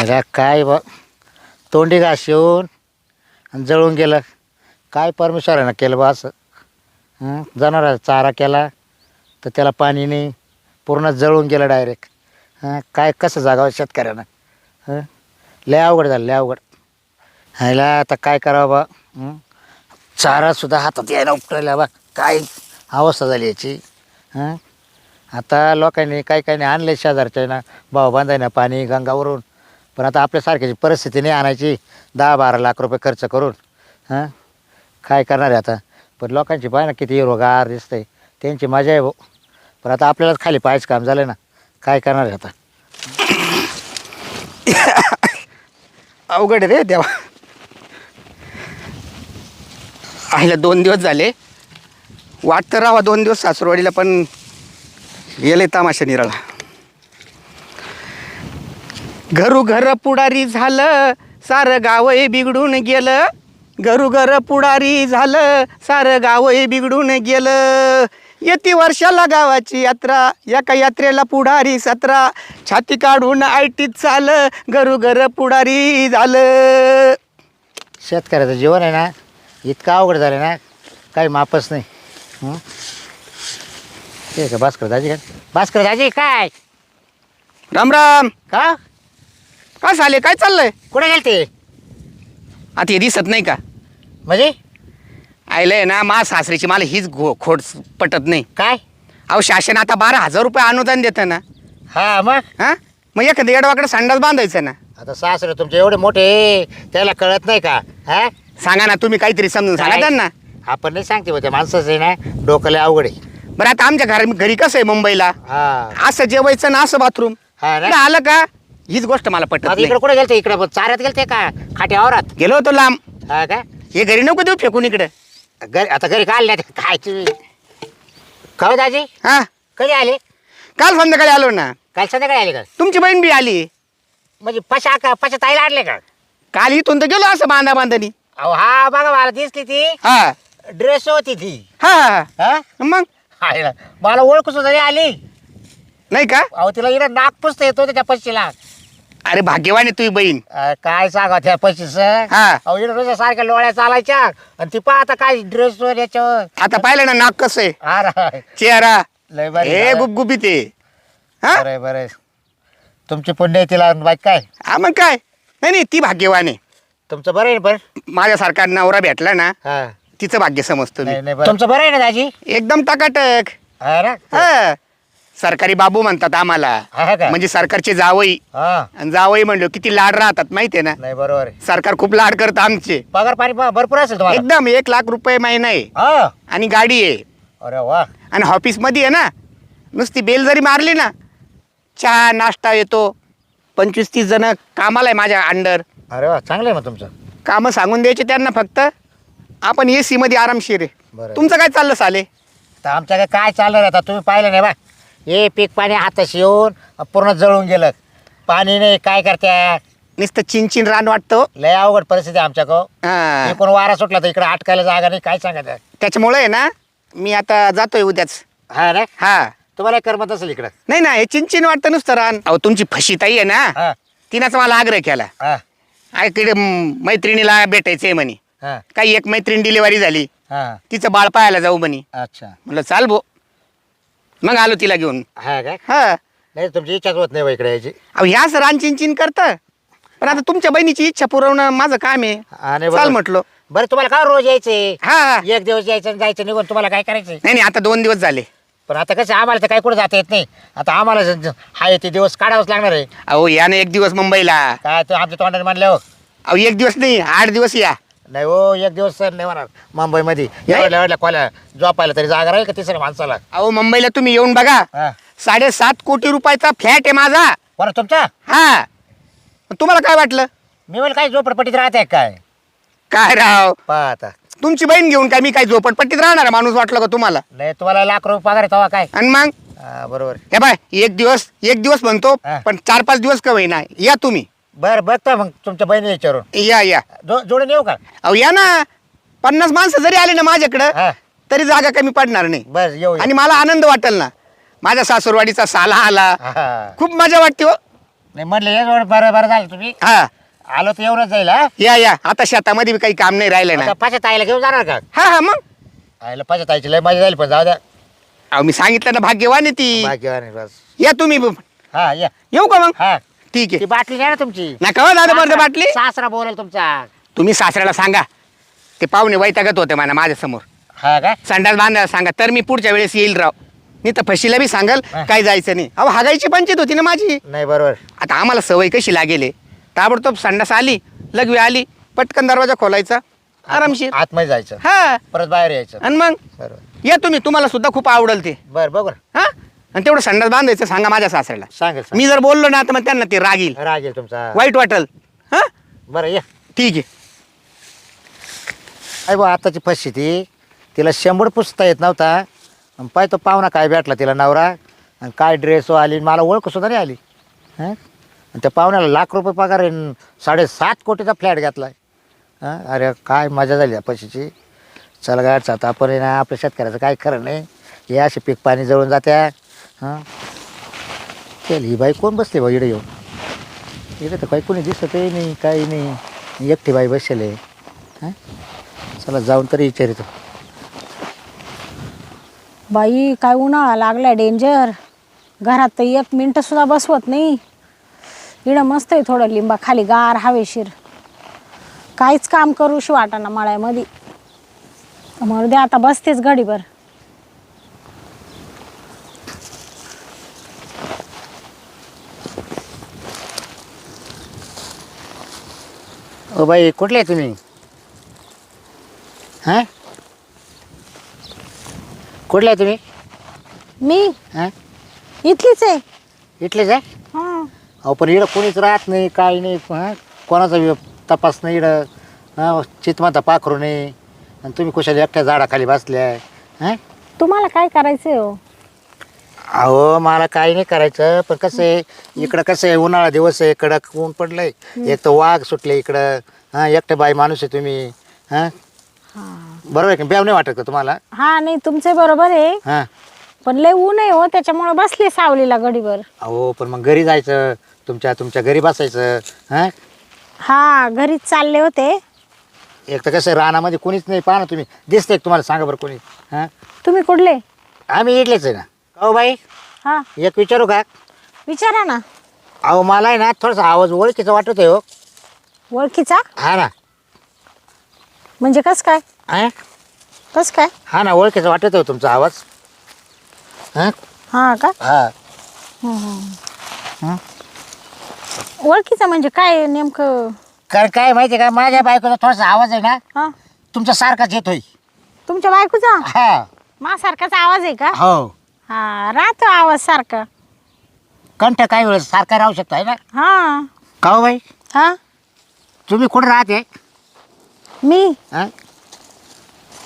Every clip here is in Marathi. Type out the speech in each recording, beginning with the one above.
अरे काय बा? तोंडी घास येऊन आणि जळून गेलं. काय परमेश्वरानं केलं बा असं? हं? चारा केला तर त्याला पाणी नाही. पूर्ण जळून गेलं डायरेक्ट हां? काय कसं जागावं शेतकऱ्यानं? हं? लय अवघड झालं लय अवघड. ह्याला आता काय करावं बा? हं? चारासुद्धा हातात यायला उपटायला बा. काय अवस्था झाली याची? हां? आता लोकांनी काही काही आणले शेजारच्या ना. भाऊ बांधायना पाणी गंगावरून. पण आता आपल्यासारख्याची परिस्थिती नाही आणायची. दहा बारा लाख रुपये खर्च करून हां? काय करणार आहे आता? पण लोकांची पाय ना किती हिरोगार दिसतंय. त्यांची मजा आहे भाऊ. पण आता आपल्यालाच खाली पाहायचं काम झालं ना. काय करणार आहे आता? अवघड आहे रे देवा. आईला दोन दिवस झाले. वाटतं राहा दोन दिवस सासूरवाडीला पण गेले तमाशा निराळा. घरू घर पुढारी झालं सारं गावही बिघडून गेलं. घरू घर पुढारी झालं सारं गावही बिघडून गेलं. येती वर्षाला गावाची यात्रा एका यात्रेला पुढारी सतरा. छाती काढून आयटीत चालं घरू घर पुढारी झालं. शेतकऱ्याचं जीवन आहे ना इतकं अवघड झालं ना काही मापच नाही. हं? ते का भास्कर दाजी का? भास्कर दाजी काय? राम राम. का? काय झाले? काय चाललंय? कुठे गेलते? आता हे दिसत नाही का? म्हणजे? आयलंय ना मा सासरीची मला हीच घो खोड पटत नाही. काय? अहो शासन आता बारा हजार रुपये अनुदान देतं ना. हा मग? हां? मग एखाद्या येडवाकडे संडास बांधायचं ना. आता सासरे तुमचे एवढे मोठे त्याला कळत नाही का? हा? सांगा ना तुम्ही काहीतरी समजून सांगा काय? त्यांना. आपण नाही सांगते बा त्या माणसाचं आहे ना डोकं लय अवघड आहे. बरं आता आमच्या घर घरी कसं आहे मुंबईला? हा. असं जेवायचं ना असं बाथरूम. हा ना. आलं का? हीच गोष्ट मला पटत आता नाही. इकडे कुठे गेलते? इकडे चाऱ्यात गेलते का? खाट्या वावरात? गेलो होतो लांब. हा का? हे घरी नको देऊ फेकून इकडे. घरी आता घरी काढल्या काय तुम्ही काय दाजी? हा? कधी आले? काल संध्याकाळी आलो ना. काल संध्याकाळी आले का? तुमची बहीण बी आली. म्हणजे पशा का पशा ताईला आणले का? काल इथून तर गेलो असं बांधा बांधणी अहो हा बघा मला दिसली ती. हा. ड्रेस होती ती. हा. हा? हा मग? हाय ना. मला ओळख सुद्धा नाही आली. नाही का? अहो तिला इकडे पुसता येतो त्या पशीला. अरे भाग्यवान आहे तुझी बहीण. अं, काय सांगा त्या पशीच हा. अहो इकडे रोज सारख्या लोळ्या चालायच्या. आणि ती पहा आता काय ड्रेस वर याच्यावर. आता पाहिलं ना नाक कसं आहे? चेहरा. लय हे झालं. गुबगुबीत आहे. हा? बरं बरं तुमची पुण्य आहे तिला बाईक काय? हा मग काय? नाही नाही ती भाग्यवान आहे. तुमचं बरं आहे ना पण? माझ्यासारखा नवरा भेटला ना हा. तिचं भाग्य समजतो मी. नाही नाही बरं. तुमचं बरं आहे ना दाजी? एकदम टकाटक हा ना? हा. सरकारी बाबू म्हणतात आम्हाला. हा का? म्हणजे सरकारचे जावई. हा. आणि जावई म्हणलो किती लाड राहतात माहितीये ना? नाही बरोबर आहे. सरकार खूप लाड करतं आमचे. पगार पाणी प- भरपूर असेल तुम्हाला? एकदम एक लाख रुपये महिना आहे. हा. आणि गाडी आहे. अरे वा. आणि ऑफिसमध्ये आहे ना नुसती बेल जरी मारली ना चहा नाश्ता येतो. पंचवीस तीस जण कामाला आहे माझ्या अंडर अरे वा चांगलं आहे मग तुमचं. कामं सांगून द्यायचे त्यांना फक्त. आपण ए सीमध्ये आरामशीर आहे. बरं. तुमचं काय चाललं साले? तर आमच्याकडे काय चाललं रे आता? तुम्ही पाहिलं नाही बा. हे पीक पाणी हाताशी येऊन पूर्ण जळून गेलं. पाणी नाही काय करत्या? नुसतं चिंचिन रान वाटतं लय अवघड परिस्थिती आहे आमच्याकडं हा. कोण वारा सुटला तर इकडे अटकायला जागा नाही काय सांगायचं? त्याच्यामुळे आहे ना मी आता जातोय उद्याच. हा ना? हा. तुम्हाला करमत असेल इकडं. नाही ना हे चिंचिन वाटतं नुसतं रान. अहो तुमची फशीताई आहे ना हा. तिनंच मला आग्रह केला. हा. इकडे मैत्रिणीला भेटायचंय म्हणे. हा. काही एक मैत्रीण डिलिव्हरी झाली. हा. तिचं बाळ पाहायला जाऊ म्हणे. अच्छा. म्हणलं चाल भो. मग आलो तिला घेऊन. हा काय हा. नाही तुमची इच्छाच होत नाही बा इकडे यायची. अहो ह्याच चिंचिन करतं. पण आता तुमच्या बहिणीची इच्छा पुरवणं माझं काम आहे. चाल म्हटलं. बरं तुम्हाला काय रोज यायचंय? हा. हा. एक दिवस यायचं आणि जायचं निघून तुम्हाला काय करायचंय? नाही नाही आता दोन दिवस झाले. पण आता कसं आम्हाला तर काही कुठे जाता येत नाही. आता आम्हाला ज- ज- हाय ते दिवस काढावंच लागणार आहे. अहो या ना एक दिवस मुंबईला. काय ते आमच्या तोंडाने म्हणले हो. अहो एक दिवस नाही आठ दिवस या. नाही हो एक दिवस सर नाही होणार मुंबईमध्ये. नाही? एवढ्या झोपायला तरी जागा राहील का तिसऱ्या माणसाला? अहो मुंबईला तुम्ही येऊन बघा. हा. साडेसात कोटी रुपयाचा फ्लॅट आहे माझा. बरं तुमचा? हा. तुम्हाला काय वाटलं? मी म्हणलं काय झोपडपट्टीत राहते काय? काय राव? पहा आता तुमची बहीण घेऊन काय मी काय झोपडपट्टीत राहणार माणूस वाटलं का तुम्हाला? नाही तुम्हाला लाख रुपये पगार आहे तेव्हा काय? आणि मग? हा, बरोबर. हे बाय एक दिवस एक दिवस म्हणतो हा. पण चार पाच दिवस का होईना? या तुम्ही. बरं बघतो मग तुमच्या बहिणीला विचारून. या या. जो जोडून येऊ का? अहो या ना. पन्नास माणसं जरी आली ना माझ्याकडं हा. तरी जागा कमी पडणार नाही. बस येऊ येऊ. आणि मला आनंद वाटेल ना. माझ्या सासूरवाडीचा साला आला. हा. खूप मजा वाटते हो. नाही ये जोड बरं बरं झालं तुम्ही. हा. आलो तर एवढंच जाईल हा? या या. आता शेतामध्ये बी काही काम नाही राहिलं ना. आता पाच्या ताईला घेऊन जाणार का? हा हा मग. आईला पाच्या ताईची लय मजा जाईल पण जाऊ द्या. अहो मी सांगितलं ना भाग्यवान आहे ती. बाकी बस. या तुम्ही ब- हा या. येऊ का मग? हा. ठीक ती आहे बाटली घ्या ना तुमची. नका हो दादा बरं बाटली? सासरा बोलेल तुमचा. तुम्ही सासऱ्याला सांगा. ते पाहुणे वैतागत होते मला माझ्यासमोर. हा का? संडास बांधायला सांगा तर मी पुढच्या वेळेस येईल राव. नाही तर फशीला बी सांगाल हा. काय जायचं नाही. अहो हागायची पंचायत होती ना माझी. नाही बरोबर. आता आम्हाला सवय कशी लागेल हे? ताबडतोब संडास आली लघवी आली पटकन दरवाजा खोलायचा आरामशीर. आतमध्ये जायचं. हा. परत बाहेर यायचं. आणि मग? बरोबर. या तुम्ही तुम्हाला सुद्धा खूप आवडल ते. बरं बघू हा? आणि तेवढं संडास बांधायचं सांगा माझ्या सासऱ्याला. सांगेल. मी जर बोललो ना तर मग त्यांना ते रागील. राग येईल तुमचा. वाईट वाटल. हा? बरं या. ठीक आहे. अरे बा आताची फशी ती तिला शंभर पुसता येत नव्हता. पाय तो पाहुणा काय भेटला तिला नवरा. आणि काय ड्रेस आली आणि मला ओळख सुद्धा नाही आली. हं? आणि त्या पाहुण्याला लाख रुपये पगार आहे आणि साडेसात कोटीचा फ्लॅट घेतलाय. हां? अरे काय मजा झाली या फशीची चल गाडचा आता आपण आहे ना आपल्या शेतकऱ्याचं काय खरं नाही. हे असे पीक पाणी जळून जात्या. हां? चल ही बाई कोण बसली बा इकडे येऊन? इकडे तर काही कोणी दिसतही नाही काही नाही. एकटी बाई बसले हां? चला जाऊन तरी विचारितो. बाई काय उन्हाळा लागलाय डेंजर घरात तर एक मिनटं सुद्धा बसवत नाही. इडं मस्त आहे थोडं लिंबा खाली गार हवेशीर. काहीच काम करूशी वाटाना मळ्यामध्ये. मरू दे आता बसतेच घडीभर. ओ बाई कुठले आहे तुम्ही? हां? कुठले आहे तुम्ही? मी? हां? इथलीच आहे. इथलेच आहे? हां. अहो पण इकडं कोणीच राहत नाही काही नाही हां? कोणाचा तपास नाही इकडं. हां चितमाता पाखरू नाही. आणि तुम्ही कुशाला एकट्या झाडाखाली बसल्या हां? तुम्हाला काय करायचंय हो? अहो मला काही नाही करायचं पण कसं आहे इकडं कसं आहे उन्हाळा दिवस आहे कडक ऊन पडलंय. एक तर वाघ सुटले इकडं हां एकटे बाई माणूस आहे तुम्ही हां? बरोबर आहे की ब्याव नाही वाटत का तुम्हाला? हा नाही तुमचे बरोबर आहे. हां. पण लय ऊन आहे हो त्याच्यामुळे बसले सावलीला घडीभर अहो पण मग घरी जायचं तुमच्या तुमच्या घरी बसायचं हां? हा घरीच चालले होते. एक तर कसं आहे, रानामध्ये कोणीच नाही पाहा ना तुम्ही. दिसतंय का तुम्हाला? सांगा बरं कोणी हां? तुम्ही कुठले? आम्ही इडलेच आहे ना. अहो बाई हा. एक विचारू का? विचारा ना. अहो मला आहे ना थोडासा आवाज ओळखीचा वाटत आहे हो. ओळखीचा? हा ना. म्हणजे कस काय? हां कस काय? हा ना ओळखीचा वाटत आहे तुमचा आवाज. हां? हा का? हा. ओळखीचा म्हणजे काय नेमकं? कारण काय माहिती आहे का? माझ्या बायकोचा थोडासा आवाज आहे ना हा. तुमच्या सारखाच येतोय. तुमच्या बायकोचा? हा. माझ्यासारखाच आवाज आहे का? हो. हा राहतो आवाज सारखा. कंठ काही वेळेस सारखा राहू शकतो आहे ना? हा. का हो बाई? हा. तुम्ही कुठं राहते? मी? हा?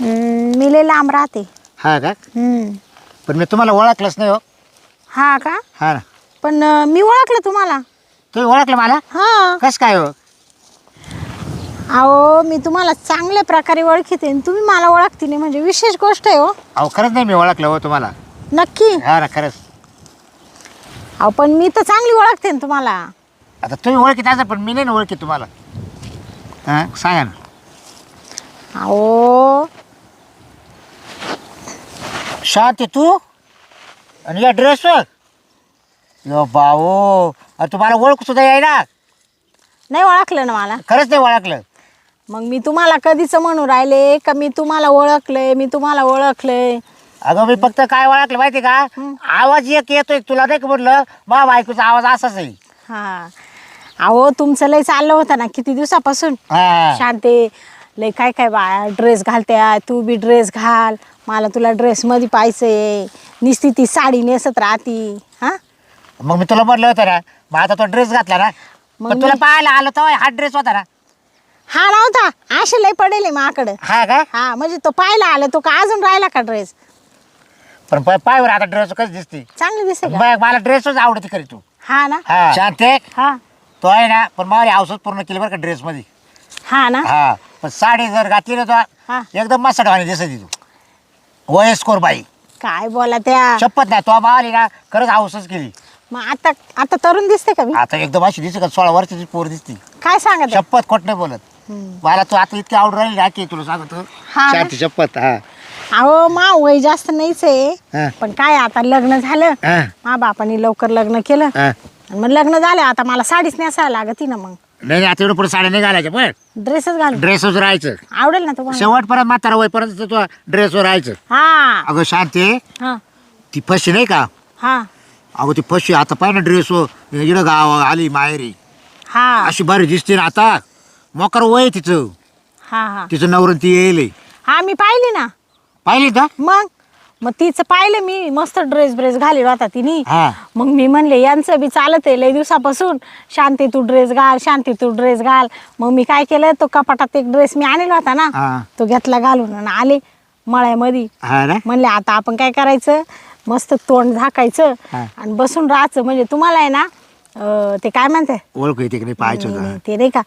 हम्म, मी लय लांब राहते. हा का? हम्म. पण मी तुम्हाला ओळखलंच नाही हो. हा का? हा ना. पण अं, मी ओळखलं तुम्हाला. तुम्ही ओळखलं मला? हा. कसं काय हो? अहो मी तुम्हाला चांगल्या प्रकारे ओळखीते आणि तुम्ही मला ओळखते नाही म्हणजे विशेष गोष्ट आहे हो. अहो खरंच नाही मी ओळखलं हो तुम्हाला. नक्की. हा ना खरंच. अहो पण मी तर चांगली ओळखते ना तुम्हाला. आता तुम्ही ओळखीत असं पण मी नाही ना ओळखीत तुम्हाला. हा सांगा ना. अहो. शांती तू? आणि या ड्रेसवर यो बाओ अरे तुम्हाला ओळख सुद्धा यायला? नाही ओळखलं ना मला. खरंच नाही ओळखलं. मग मी तुम्हाला कधीच म्हणू राहिले का? मी तुम्हाला ओळखलंय मी तुम्हाला ओळखलंय. अगं मी फक्त काय ओळखलं माहिती का? आवाज एक येतोय तुला नाही का म्हटलं? बा बायकोचा आवाज असाच आहे. हा. अहो तुमचं लय चाललं होतं ना किती दिवसापासून? हा. शांते लय काय काय बा ड्रेस घालत्या तू बी ड्रेस घाल. मला तुला ड्रेसमध्ये पाहिजे निस्ती ती साडी नेसत राहती. हा? मग मी तुला म्हटलं होतं ना मग आता तो ड्रेस घातला ना. मग तुला मी- पाहायला आलो तर हा ड्रेस होता ना. हा नव्हता. असे लय पडेल आहे माकडं हा का? हा म्हणजे तो पाहायला आला तो का अजून राहिला का ड्रेस पण पाय पायवर आता ड्रेस कसं दिसते? चांगली दिसते का? मग मला ड्रेसच आवडते खरी तू. हा ना? हा. शांते हा. तो आहे ना पण मला औषध पूर्ण केली बरं का ड्रेस मध्ये. हा ना? हा. पण साडी जर घातली ना हा. तो एकदम मस्त वाणी दिसत तू. वयस्कोर बाई. काय बोला त्या? शपथ नाही तो मावली ना खरंच औषध केली. मग आता आता तरुण दिसते का मी आता एकदम अशी दिसते का? सोळा वर्षाची पोर दिसती. काय सांगत आहे? शपथ खोट नाही बोलत. मला तू आता इतकी आवड राहिली ना की तुला सांगतो. हा ना? शांती शपथ हा. अहो मा वय जास्त नाहीच हा. आहे पण काय आता लग्न झालं. हा, मा बापाने लवकर लग्न केलं. हा. आणि मग लग्न झालं आता मला साडीच नेसायला लागती ना मग. नाही आता एवढं पुढे साड्या नाही घालायच्या पण. ड्रेसच घालून. ड्रेसवर राहायचं. आवडेल ना तुम्हाला? शेवटपर्यंत म्हातारा वयपर्यंत तू ड्रेसवर राहायचं. हा. अगं शांती. हा. ती फशी नाही का? हा. अगं ती फशी आता पाय ना ड्रेस इकडं गाव आली माहेरी. हा. अशी भारी दिसते ना आता. मोकर वय आहे तिचं. हा हा. तिचं नवरं ती येईल. हा मी पाहिली ना. पाहिली का? मग? मग तिचं पाहिलं मी मस्त ड्रेस ब्रेस घालेला होता तिने. हा. मग मी म्हणले यांचं बी चालत आहे लय दिवसापासून. शांती तू ड्रेस घाल शांती तू ड्रेस घाल. मग मी काय केलं तो कपाटात एक ड्रेस मी आणलेला होता ना हा. तो घेतला घालून आणि आले मळ्यामध्ये. हा ना? म्हणले आता आपण काय करायचं? मस्त तोंड झाकायचं हा. आणि बसून राहायचं. म्हणजे तुम्हाला आहे ना अं, ते काय म्हणते ओळख येते की नाही पाहायचं होतं. ते नाही का?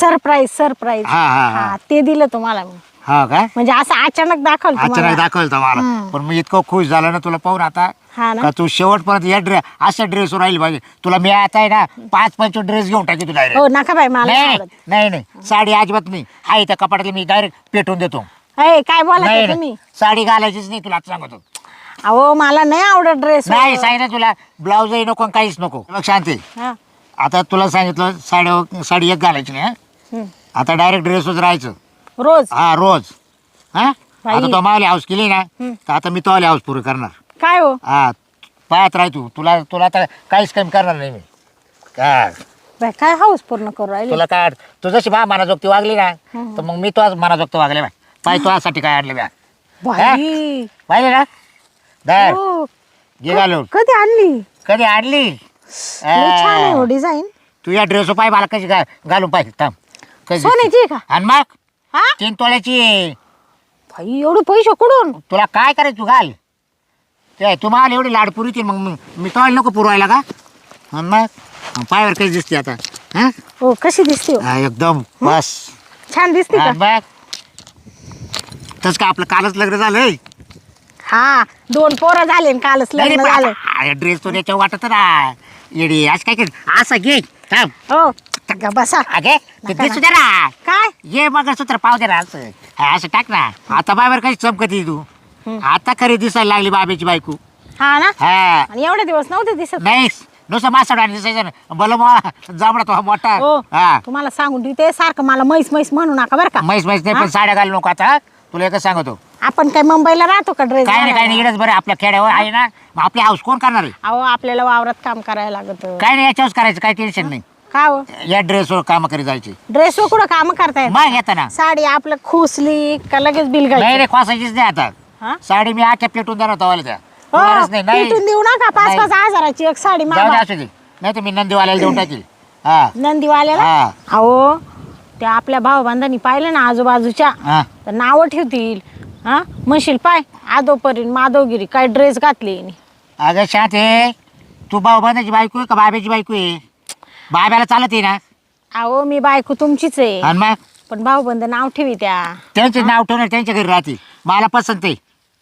सरप्राईज सरप्राईज हा, हा, हा. ते दिलं तुम्हाला. मी हा काय म्हणजे असं अचानक दाखवलं अचानक तुम्हाला दाखवलं होतं मला. पण मी इतकं खुश झालं ना तुला पाहून आता. हा ना. का तू शेवटपर्यंत या ड्रेस अशा ड्रेसवर राहील पाहिजे. तुला मी आता आहे ना पाच पंच ड्रेस घेऊन टाकी तू डायरेक्ट हो नका बाई मला नाही नाही आवडत. नाही नाही साडी अजिबात नाही. आहे त्या कपाटातली मी डायरेक्ट पेटून देतो. ए, काय बोला नाही तुम्ही? नाही. साडी घालायचीच नाही तुला आता सांगतो. अहो मला नाही आवडत ड्रेस नाही सांगितलं तुला ब्लाऊजही नको आणि काहीच नको. बघ शांती. आता तुला सांगितलं साडी साडी एक घालायची नाही हं? आता डायरेक्ट ड्रेसवर राहायचं. रोज? हा रोज. हा? बाई. आता तो मावली हाऊस केली ना. तर आता मी तो हाऊस पुरी करणार. काय हो? हा पाहत राह तू. तुला तुला आता काहीच कमी करणार नाही मी. काय? बाई, काय हाऊस पूर्ण करू राहिले? तुला काय तू जशी बा मनाजोगती वागली ना तर मग मी तो मनाजोगती वागले बाय पाय तुझ्यासाठी काय आणले बा? बाई. पाहिले ना दर हो. घे घालून. कधी आणली? कधी आणली? लय छान आहे हो डिझाईन तू या ड्रेस पाय मला कशी घा- घालून पाहिजे थांब. कशी सोन्याची आहे का? आणि मग? हा? तीन तोळ्याची आहे. भाई एवढे पैसे कुठून? तुला काय करायचं तू घाल. ते तुम्हाला एवढी लाड पुरी मग मी- मी तोळ्याला नको पुरवायला का? मग? पायावर कशी दिसते आता? हा? हो कशी दिसते हो? हा, एकदम बस. छान दिसते हा, का? बघ. तस का आपलं कालच लग्न झालंय हा दोन पोरं झाले आणि कालच लग्न झालं. ड्रेस तो त्याच्या वाटत ना येडी आज काय कर असं घे थांब. हो. ग बसा. अगे ते नका दिसू दे ना. काय? ये मग सूत्र पाव दे ना असं. हा, असं टाक ना. आता बाबर कशी चमकती तू? आता खरी दिसायला लागली बाबेची बायको. हा ना? हा. आणि एवढे दिवस नव्हते दिसत. नाही नुसतं मासाड दिसायचं ना. बल जांभळा तो हा मोठा. हो. हा. तुम्हाला सांगून ठेवते सारखं मला मैस मैस म्हणू नका बरं का. म्हैस म्हैस नाही पण साड्या घालू नको आता तुला एकच सांगतो. आपण काय मुंबईला राहतो का ड्रेस काय नाही काय नाही इकडेच बरं आपल्या खेड्यावर आहे ना. मग आपले हाऊस कोण करणार आहे? अहो आपल्याला वावरात काम करायला लागत. काय नाही याच्यावर करायचं काय टेन्शन नाही. का हो? या ड्रेसवर काम करी जायचे. ड्रेस कुठं काम करतायत मग येतं ना साडी आपलं खुसली का लगेच बिल नाही रे खोसायचीच नाही आता. हा? साडी मी आख्या पेटून देणार तवाला त्या. हो, होणारच नाही नाही. पेटून देऊ नका पाच नाही. पाच हजाराची एक साडी जाऊ दे मागा. असू दे. नाही तर मी नंदीवाल्याला देऊन टाकील. हा. नंदीवाल्याला? हा. अहो त्या आपल्या भाऊबांधांनी पाहिलं ना आजूबाजूच्या? हा. तर नावं ठेवतील. हा? म्हणशील पाय आदोपरीन माधवगिरी काय ड्रेस घातले हिने. अगं शांत आहे तू भाऊ बांधाची बायको आहे का बाब्याची बायको आहे? बाब्याला चालत आहे ना. अहो मी बायको तुमचीच आहे. आणि मग? पण भाऊबंद नाव ठेवी त्या. त्यांचे नाव ठेवणार त्यांच्या घरी राहते. मला पसंत आहे.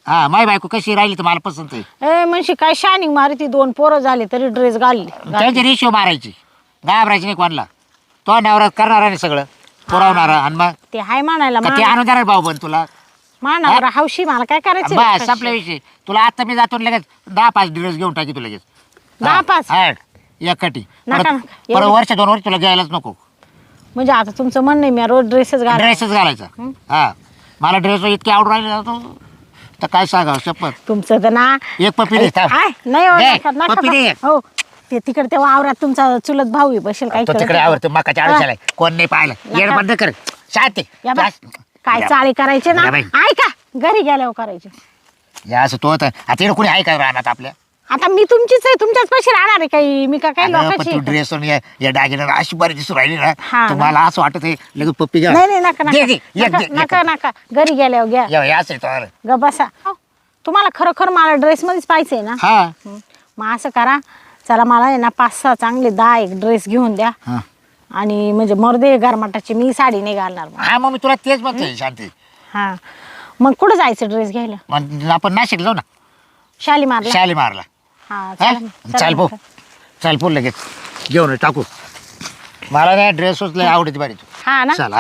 हा माय बायको कशी राहिली तर मला पसंत आहे. ए म्हणशी काय शानिंग मारी ती दोन पोरं झाली तरी ड्रेस घालली. त्यांची रेशिओ मारायची. घाबरायची नाही कोणाला. तो नवरा करणार आहे सगळं. पुरवणारा. आणि मग? ते हाय म्हणायला का ते आणून देणार भाऊ पण तुला मानावर हौशी मला काय करायचं बस विषय. तुला आता मी जातो आणि लगेच दहा पाच ड्रेस घेऊन टाकी तुला लगेच. दहा पाच? कटी नका, परत नका. परत एवढं- वर्ष दोन वर्ष तुला घ्यायलाच नको. म्हणजे आता तुमचं म्हणणं आहे मी रोज ड्रेसच घाल ड्रेसच घालायचा. हा? मला ड्रेस इतके आवड राहिले ना तो. तर काय सांगा शपथ. तुमचं तर ना एक पप्पी दे थांब. आय, नाही हो, दे, नका, नका पप्पी दे. बा- हो. ते तिकडे ते वावरात तुमचा चुलत भाऊ आहे बसेल काय तो तिकडे नाही. आवडतो मकाच्या हा. आयुष्याला कोण नाही पाहिलं. येड बंद कर. शांती या बा, काय चाळे करायचे ना? या बाई. ऐका घरी गेल्यावर करायचे. या असं तो होता आता इकडे कोणी आहे का राहणार आपल्या? आता मी तुमचीच आहे तुमच्याच पैसे राहणार आहे काही. मी का अगं, पण लोकांची तू ड्रेस या डागिनं अशी बरी दिसून राहिली ना हा ना. तुम्हाला असं वाटत आहे लगेच पप्पी घ्या. नाही नाही नका दे, दे, नका दे, नका- नका नका. घरी गेल्यावर घ्या. या या असं आहे तो. ग बसा. हो, तुम्हाला खरोखर मला ड्रेसमध्येच पाहिजे ना? हा. हं. मग असं करा चला मला आहे ना पाच सहा चांगले दहा एक ड्रेस घेऊन द्या. हा. आणि म्हणजे मर्दे गारमाटाची मी साडी नाही घालणार मग. हा मग मी तुला तेच म्हणतोय शांती. हां. मग कुठं जायचं ड्रेस घ्यायला? मग आपण नाशिक जाऊ ना. शालीमारला. शाली मारला हां हा? चला ना, चला चाल ना. भाऊ चल पूर लगेच. घेऊन ये, टाकू. मला काय ड्रेस लय आवडते बारी तू. हा ना? चल.